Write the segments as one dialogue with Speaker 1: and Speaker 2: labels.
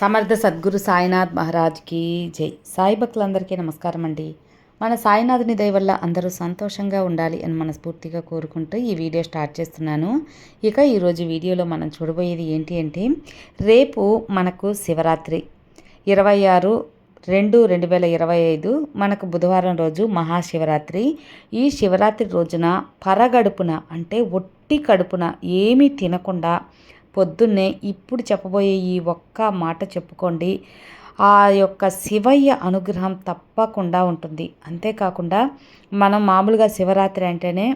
Speaker 1: సమర్థ సద్గురు సాయినాథ్ మహారాజ్కి జై. సాయి భక్తులందరికీ నమస్కారం అండి. మన సాయినాథుని దయ వల్ల అందరూ సంతోషంగా ఉండాలి అని మనస్ఫూర్తిగా కోరుకుంటూ ఈ వీడియో స్టార్ట్ చేస్తున్నాను. ఇక ఈరోజు వీడియోలో మనం చూడబోయేది ఏంటి అంటే రేపు మనకు శివరాత్రి. ఇరవై ఆరు రెండు రెండు వేల ఇరవై ఐదు మనకు బుధవారం రోజు మహాశివరాత్రి. ఈ శివరాత్రి రోజున పరగడుపున అంటే ఒట్టి కడుపున ఏమీ తినకుండా పొద్దున్నే ఇప్పుడు చెప్పబోయే ఈ ఒక్క మాట చెప్పుకోండి. ఆ యొక్క శివయ్య అనుగ్రహం తప్పకుండా ఉంటుంది. అంతేకాకుండా మనం మామూలుగా శివరాత్రి అంటేనే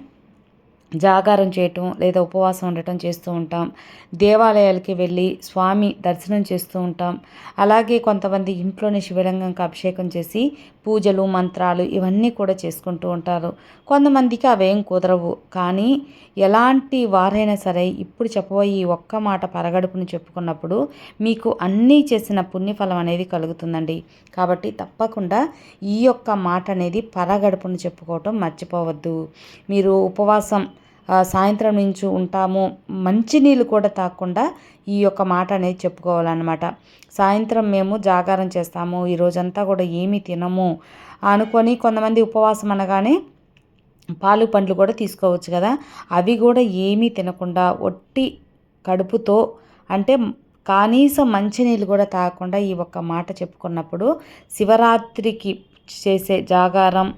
Speaker 1: జాగారం చేయటం లేదా ఉపవాసం ఉండటం చేస్తూ ఉంటాం. దేవాలయాలకి వెళ్ళి స్వామి దర్శనం చేస్తూ ఉంటాం. అలాగే కొంతమంది ఇంట్లోనే శివలింగంకి అభిషేకం చేసి పూజలు మంత్రాలు ఇవన్నీ కూడా చేసుకుంటూ ఉంటారు. కొంతమందికి అవేం కుదరవు. కానీ ఎలాంటి వారైనా సరే ఇప్పుడు చెప్పబోయే ఒక్క మాట పరగడుపుని చెప్పుకున్నప్పుడు మీకు అన్నీ చేసిన పుణ్యఫలం అనేది కలుగుతుందండి. కాబట్టి తప్పకుండా ఈ యొక్క మాట అనేది పరగడుపుని చెప్పుకోవటం మర్చిపోవద్దు. మీరు ఉపవాసం సాయంత్రం నుంచి ఉంటాము. మంచినీళ్ళు కూడా తాగకుండా ఈ యొక్క మాట అనేది చెప్పుకోవాలన్నమాట. సాయంత్రం మేము జాగారం చేస్తాము. ఈ రోజంతా కూడా ఏమీ తినము అనుకొని కొంతమంది ఉపవాసం అనగానే పాలు పండ్లు కూడా తీసుకోవచ్చు కదా. అవి కూడా ఏమీ తినకుండా ఒట్టి కడుపుతో అంటే కనీసం మంచినీళ్ళు కూడా తాగకుండా ఈ ఒక్క మాట చెప్పుకున్నప్పుడు శివరాత్రికి చేసే జాగారం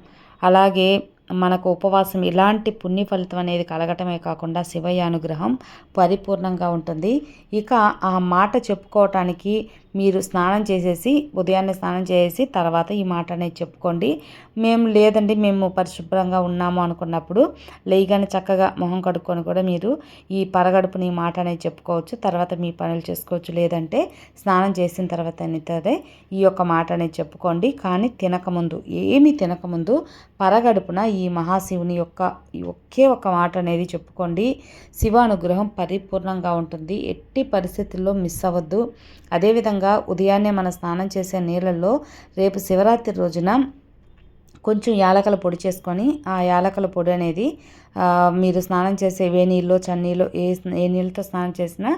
Speaker 1: అలాగే మనకు ఉపవాసం ఇలాంటి పుణ్య ఫలితం అనేది కలగటమే కాకుండా శివయ్య అనుగ్రహం పరిపూర్ణంగా ఉంటుంది. ఇక ఆ మాట చెప్పుకోవటానికి మీరు స్నానం చేసేసి ఉదయాన్నే స్నానం చేసి తర్వాత ఈ మాట అనేది చెప్పుకోండి. మేము లేదండి మేము పరిశుభ్రంగా ఉన్నాము అనుకున్నప్పుడు లేయగానే చక్కగా మొహం కడుక్కొని కూడా మీరు ఈ పరగడుపుని మాట అనేది చెప్పుకోవచ్చు. తర్వాత మీ పనులు చేసుకోవచ్చు. లేదంటే స్నానం చేసిన తర్వాత అయితే ఈ యొక్క మాట అనేది చెప్పుకోండి. కానీ తినకముందు ఏమి తినకముందు పరగడుపున ఈ ఈ మహాశివుని యొక్క ఒకే ఒక మాట అనేది చెప్పుకోండి. శివ అనుగ్రహం పరిపూర్ణంగా ఉంటుంది. ఎట్టి పరిస్థితుల్లో మిస్ అవ్వద్దు. అదేవిధంగా ఉదయాన్నే మనం స్నానం చేసే నీళ్ళల్లో రేపు శివరాత్రి రోజున కొంచెం యాలకల పొడి చేసుకొని ఆ యాలకల పొడి అనేది మీరు స్నానం చేసే ఏ నీళ్ళు చన్నీళ్ళు ఏ ఏ నీళ్ళతో స్నానం చేసినా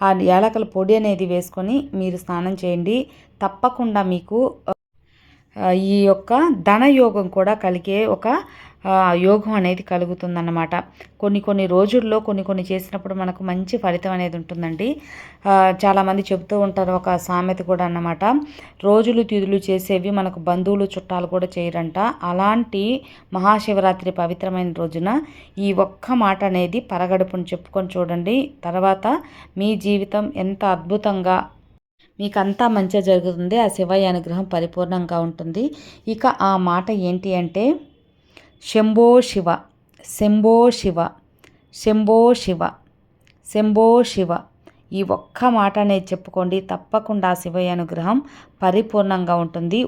Speaker 1: ఆ యాలకల పొడి అనేది వేసుకొని మీరు స్నానం చేయండి. తప్పకుండా మీకు ఈ యొక్క ధనయోగం కూడా కలిగే ఒక యోగం అనేది కలుగుతుందన్నమాట. కొన్ని కొన్ని రోజుల్లో కొన్ని కొన్ని చేసినప్పుడు మనకు మంచి ఫలితం అనేది ఉంటుందండి. చాలామంది చెబుతూ ఉంటారు ఒక సామెత కూడా అన్నమాట. రోజులు తిథులు చేసేవి మనకు బంధువులు చుట్టాలు కూడా చేయరంట. అలాంటి మహాశివరాత్రి పవిత్రమైన రోజున ఈ ఒక్క మాట అనేది పరగడుపుని చెప్పుకొని చూడండి. తర్వాత మీ జీవితం ఎంత అద్భుతంగా మీకు అంతా మంచిగా జరుగుతుంది. ఆ శివయ్య అనుగ్రహం పరిపూర్ణంగా ఉంటుంది. ఇక ఆ మాట ఏంటి అంటే శంభో శివ శంభో శివ శంభో శివ శంభో శివ ఈ ఒక్క మాట అనేది చెప్పుకోండి. తప్పకుండా శివయ్య అనుగ్రహం పరిపూర్ణంగా ఉంటుంది.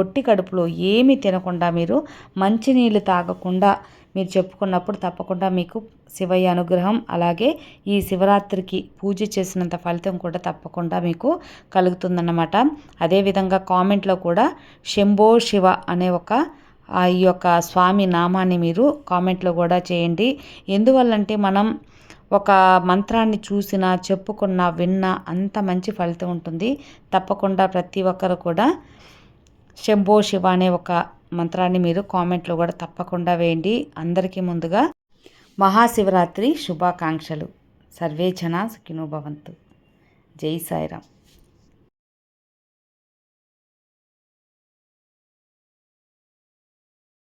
Speaker 1: ఒట్టి కడుపులో ఏమి తినకుండా మీరు మంచినీళ్ళు తాగకుండా మీరు చెప్పుకున్నప్పుడు తప్పకుండా మీకు శివయ్య అనుగ్రహం అలాగే ఈ శివరాత్రికి పూజ చేసినంత ఫలితం కూడా తప్పకుండా మీకు కలుగుతుందన్నమాట. అదేవిధంగా కామెంట్లో కూడా శంభో శివ అనే ఒక ఈ యొక్క స్వామి నామాన్ని మీరు కామెంట్లో కూడా చేయండి. ఎందువల్లంటే మనం ఒక మంత్రాన్ని చూసినా చెప్పుకున్నా విన్నా అంత మంచి ఫలితం ఉంటుంది. తప్పకుండా ప్రతి ఒక్కరు కూడా శంభో శివ అనే ఒక మంత్రాన్ని మీరు కామెంట్లో కూడా తప్పకుండా వేయండి. అందరికీ ముందుగా మహాశివరాత్రి శుభాకాంక్షలు. సర్వేచనా సుఖినోభవంతు జై సాయిరామ్.